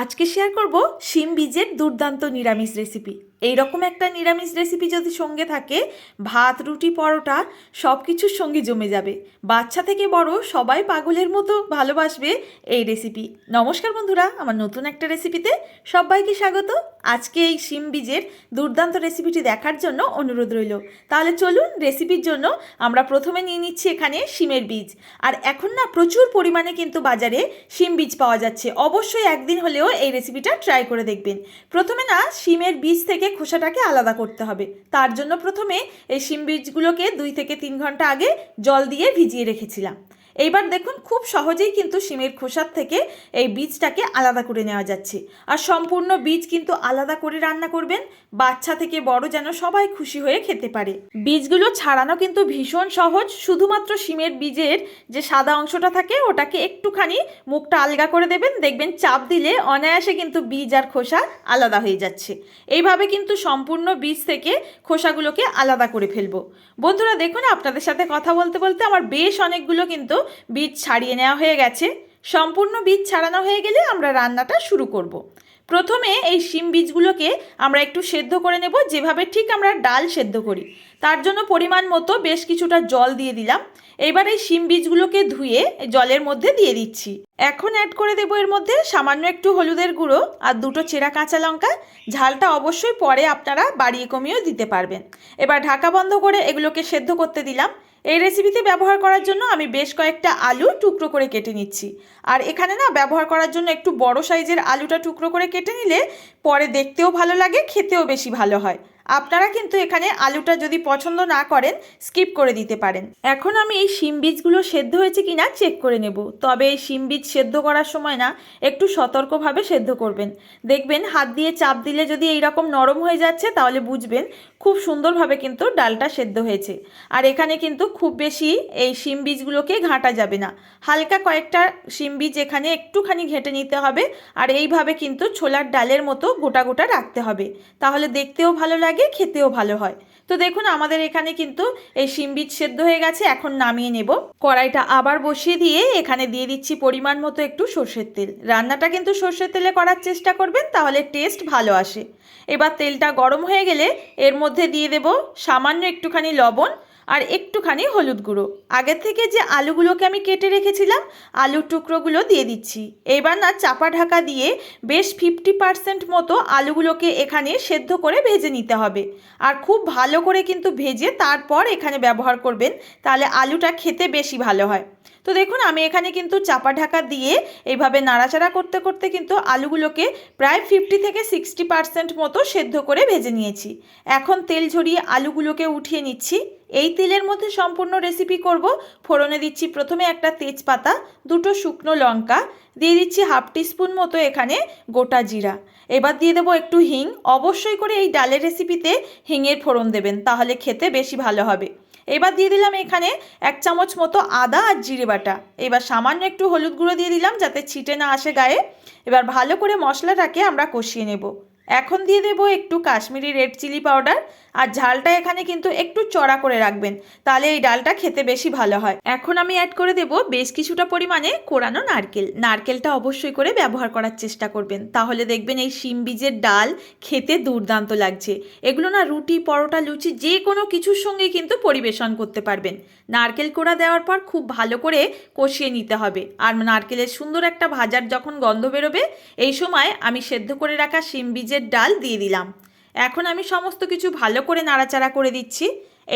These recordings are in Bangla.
আজকে শেয়ার করব শিম বীজের দুর্দান্ত নিরামিষ রেসিপি এই রকম একটা নিরামিষ রেসিপি যদি সঙ্গে থাকে, ভাত, রুটি, পরোটা সব কিছুর সঙ্গে জমে যাবে। বাচ্চা থেকে বড় সবাই পাগলের মতো ভালোবাসবে এই রেসিপি নমস্কার বন্ধুরা, আমার নতুন একটা রেসিপিতে সবাইকে স্বাগত। আজকে এই শিম বীজের দুর্দান্ত রেসিপিটি দেখার জন্য অনুরোধ রইল। তাহলে চলুন রেসিপির জন্য আমরা প্রথমে নিয়ে নিচ্ছি এখানে শিমের বীজ। আর এখন না প্রচুর পরিমাণে কিন্তু বাজারে শিম বীজ পাওয়া যাচ্ছে। অবশ্যই একদিন হলেও এই রেসিপিটা ট্রাই করে দেখবেন। প্রথমে না শিমের বীজ থেকে খোসাটাকে আলাদা করতে হবে। তার জন্য প্রথমে এই শিম বীজগুলোকে দুই থেকে তিন ঘণ্টা আগে জল দিয়ে ভিজিয়ে রেখেছিলাম। এইবার দেখুন, খুব সহজেই কিন্তু শিমের খোসার থেকে এই বীজটাকে আলাদা করে নেওয়া যাচ্ছে। আর সম্পূর্ণ বীজ কিন্তু আলাদা করে রান্না করবেন, বাচ্চা থেকে বড় যেন সবাই খুশি হয়ে খেতে পারে। বীজগুলো ছাড়ানো কিন্তু ভীষণ সহজ, শুধুমাত্র শিমের বীজের যে সাদা অংশটা থাকে, ওটাকে একটুখানি মুখটা আলগা করে দেবেন, দেখবেন চাপ দিলে অনায়াসে কিন্তু বীজ আর খোসা আলাদা হয়ে যাচ্ছে। এইভাবে কিন্তু সম্পূর্ণ বীজ থেকে খোসাগুলোকে আলাদা করে ফেলব। বন্ধুরা, দেখুন, আপনাদের সাথে কথা বলতে বলতে আমার বেশ অনেকগুলো কিন্তু বীজ ছাড়িয়ে নেওয়া হয়ে গেছে। সম্পূর্ণ বীজ ছাড়ানো হয়ে গেলে আমরা রান্নাটা শুরু করব। প্রথমে এই শিম বীজগুলোকে আমরা একটু সেদ্ধ করে নেব, যেভাবে ঠিক আমরা ডাল সেদ্ধ করি। তার জন্য পরিমাণ মতো বেশ কিছুটা জল দিয়ে দিলাম। এবার এই শিম বীজগুলোকে ধুয়ে জলের মধ্যে দিয়ে দিচ্ছি। এখন অ্যাড করে দেবো এর মধ্যে সামান্য একটু হলুদের গুঁড়ো আর দুটো চেরা কাঁচা লঙ্কা। ঝালটা অবশ্যই পরে আপনারা বাড়িয়ে কমিয়েও দিতে পারবেন। এবার ঢাকা বন্ধ করে এগুলোকে সেদ্ধ করতে দিলাম। এই রেসিপিতে ব্যবহার করার জন্য আমি বেশ কয়েকটা আলু টুকরো করে কেটে নিচ্ছি। আর এখানে না ব্যবহার করার জন্য একটু বড় সাইজের আলুটা টুকরো করে কেটে নিলে পরে দেখতেও ভালো লাগে, খেতেও বেশি ভালো হয়। আপনারা কিন্তু এখানে আলুটা যদি পছন্দ না করেন স্কিপ করে দিতে পারেন। এখন আমি এই শিম বীজগুলো সেদ্ধ হয়েছে কিনা চেক করে নেব। তবে এই শিম বীজ সেদ্ধ করার সময় না, একটু সতর্কভাবে সেদ্ধ করবেন। দেখবেন হাত দিয়ে চাপ দিলে যদি এই রকম নরম হয়ে যাচ্ছে, তাহলে বুঝবেন খুব সুন্দরভাবে কিন্তু ডালটা সেদ্ধ হয়েছে। আর এখানে কিন্তু খুব বেশি এই শিম বীজগুলোকে ঘাঁটা যাবে না। হালকা কয়েকটা শিম বীজ এখানে একটুখানি ঘেঁটে নিতে হবে, আর এইভাবে কিন্তু ছোলার ডালের মতো গোটা গোটা রাখতে হবে। তাহলে দেখতেও ভালো লাগে। খেতেও ভালো হয়। তো দেখুন, আমাদের এখানে কিন্তু এই শিম বীজ সেদ্ধ হয়ে গেছে, এখন নামিয়ে নেব। কড়াইটা আবার বসিয়ে দিয়ে এখানে দিয়ে দিচ্ছি পরিমাণ মতো একটু সর্ষের তেল। রান্নাটা কিন্তু সর্ষের তেলে করার চেষ্টা করবেন, তাহলে টেস্ট ভালো আসে। এবার তেলটা গরম হয়ে গেলে এর মধ্যে দিয়ে দেব সামান্য একটুখানি লবণ আর একটুখানি হলুদ গুঁড়ো। আগের থেকে যে আলুগুলোকে আমি কেটে রেখেছিলাম আলুর টুকরোগুলো দিয়ে দিচ্ছি। এবার না চাপা ঢাকা দিয়ে বেশ ফিফটি পার্সেন্ট মতো আলুগুলোকে এখানে সেদ্ধ করে ভেজে নিতে হবে। আর খুব ভালো করে কিন্তু ভেজে তারপর এখানে ব্যবহার করবেন, তাহলে আলুটা খেতে বেশি ভালো হয়। তো দেখুন, আমি এখানে কিন্তু চাপা ঢাকা দিয়ে এইভাবে নাড়াচাড়া করতে করতে কিন্তু আলুগুলোকে প্রায় ফিফটি থেকে সিক্সটি পার্সেন্ট মতো সেদ্ধ করে ভেজে নিয়েছি। এখন তেল ঝরিয়ে আলুগুলোকে উঠিয়ে নিচ্ছি। এই তেলের মধ্যে সম্পূর্ণ রেসিপি করব। ফোড়নে দিচ্ছি প্রথমে একটা তেজপাতা, দুটো শুকনো লঙ্কা, দিয়ে দিচ্ছি হাফ টিস্পুন মতো এখানে গোটা জিরা। এবার দিয়ে দেবো একটু হিং। অবশ্যই করে এই ডালের রেসিপিতে হিঙের ফোড়ন দেবেন, তাহলে খেতে বেশি ভালো হবে। এবার দিয়ে দিলাম এখানে এক চামচ মতো আদা আর জিরে বাটা। এবার সামান্য একটু হলুদ গুঁড়ো দিয়ে দিলাম যাতে ছিটে না আসে গায়ে। এবার ভালো করে মশলাটাকে আমরা কষিয়ে নেব। এখন দিয়ে দেবো একটু কাশ্মীরি রেড চিলি পাউডার আর ঝালটা এখানে কিন্তু একটু চড়া করে রাখবেন, তাহলে এই ডালটা খেতে বেশি ভালো হয়। এখন আমি অ্যাড করে দেব বেশ কিছুটা পরিমাণে কোরানো নারকেল। নারকেলটা অবশ্যই করে ব্যবহার করার চেষ্টা করবেন। তাহলে দেখবেন এই শিম বীজের ডাল খেতে দুর্দান্ত লাগছে। এগুলো না রুটি, পরোটা, লুচি যে কোনো কিছুর সঙ্গে কিন্তু পরিবেশন করতে পারবেন। নারকেল কোড়া দেওয়ার পর খুব ভালো করে কষিয়ে নিতে হবে। আর নারকেলের সুন্দর একটা ভাজার যখন গন্ধ বেরোবে, এই সময় আমি সেদ্ধ করে রাখা শিম বীজের ডাল দিয়ে দিলাম। এখন আমি সমস্ত কিছু ভালো করে নাড়াচাড়া করে দিচ্ছি।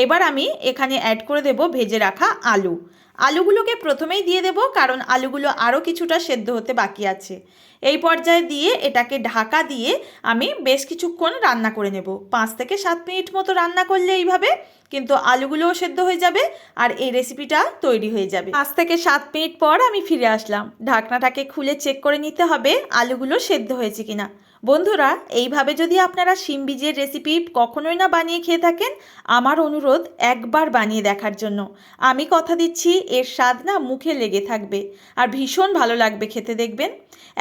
এবার আমি এখানে অ্যাড করে দেব ভেজে রাখা আলু। আলুগুলোকে প্রথমেই দিয়ে দেব, কারণ আলুগুলো আরও কিছুটা সেদ্ধ হতে বাকি আছে। এই পর্যায়ে দিয়ে এটাকে ঢাকা দিয়ে আমি বেশ কিছুক্ষণ রান্না করে নেব। পাঁচ থেকে সাত মিনিট মতো রান্না করলে এইভাবে, কিন্তু আলুগুলোও সেদ্ধ হয়ে যাবে আর এই রেসিপিটা তৈরি হয়ে যাবে। পাঁচ থেকে সাত মিনিট পর আমি ফিরে আসলাম। ঢাকনাটাকে খুলে চেক করে নিতে হবে আলুগুলো সেদ্ধ হয়েছে কিনা। বন্ধুরা, এইভাবে যদি আপনারা শিম বীজের রেসিপি কখনোই না বানিয়ে খেয়ে থাকেন, আমার অনুরোধ একবার বানিয়ে দেখার জন্য। আমি কথা দিচ্ছি, এর স্বাদ না মুখে লেগে থাকবে আর ভীষণ ভালো লাগবে খেতে দেখবেন।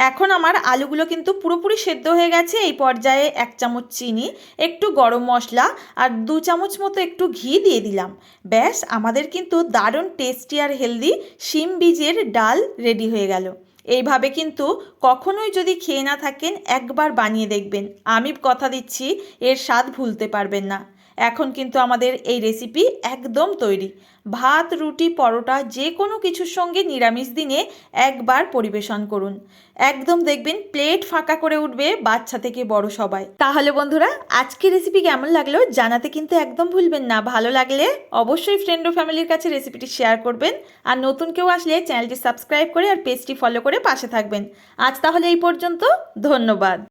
এখন আমার আলুগুলো কিন্তু পুরোপুরি সেদ্ধ হয়ে গেছে, এই পর্যায়ে এক চামচ চিনি, একটু গরম মশলা আর দু চামচ মতো একটু ঘি দিয়ে দিলাম। ব্যাস, আমাদের কিন্তু দারুণ টেস্টি আর হেলদি শিম বীজের ডাল রেডি হয়ে গেল। এইভাবে কিন্তু কখনোই যদি খেয়ে না থাকেন, একবার বানিয়ে দেখবেন। আমি কথা দিচ্ছি, এর স্বাদ ভুলতে পারবেন না। এখন কিন্তু আমাদের এই রেসিপি একদম তৈরি। ভাত, রুটি, পরোটা যে কোনো কিছুর সঙ্গে নিরামিষ দিনে একবার পরিবেশন করুন। একদম দেখবেন প্লেট ফাঁকা করে উঠবে বাচ্চা থেকে বড় সবাই। তাহলে বন্ধুরা আজকে রেসিপি কেমন লাগল জানাতে কিন্তু একদম ভুলবেন না। ভালো লাগলে অবশ্যই ফ্রেন্ড ও ফ্যামিলির কাছে রেসিপিটি শেয়ার করবেন। আর নতুন কেউ আসলে চ্যানেলটি সাবস্ক্রাইব করে আর পেজটি ফলো করে পাশে থাকবেন। আজ তাহলে এই পর্যন্ত, ধন্যবাদ।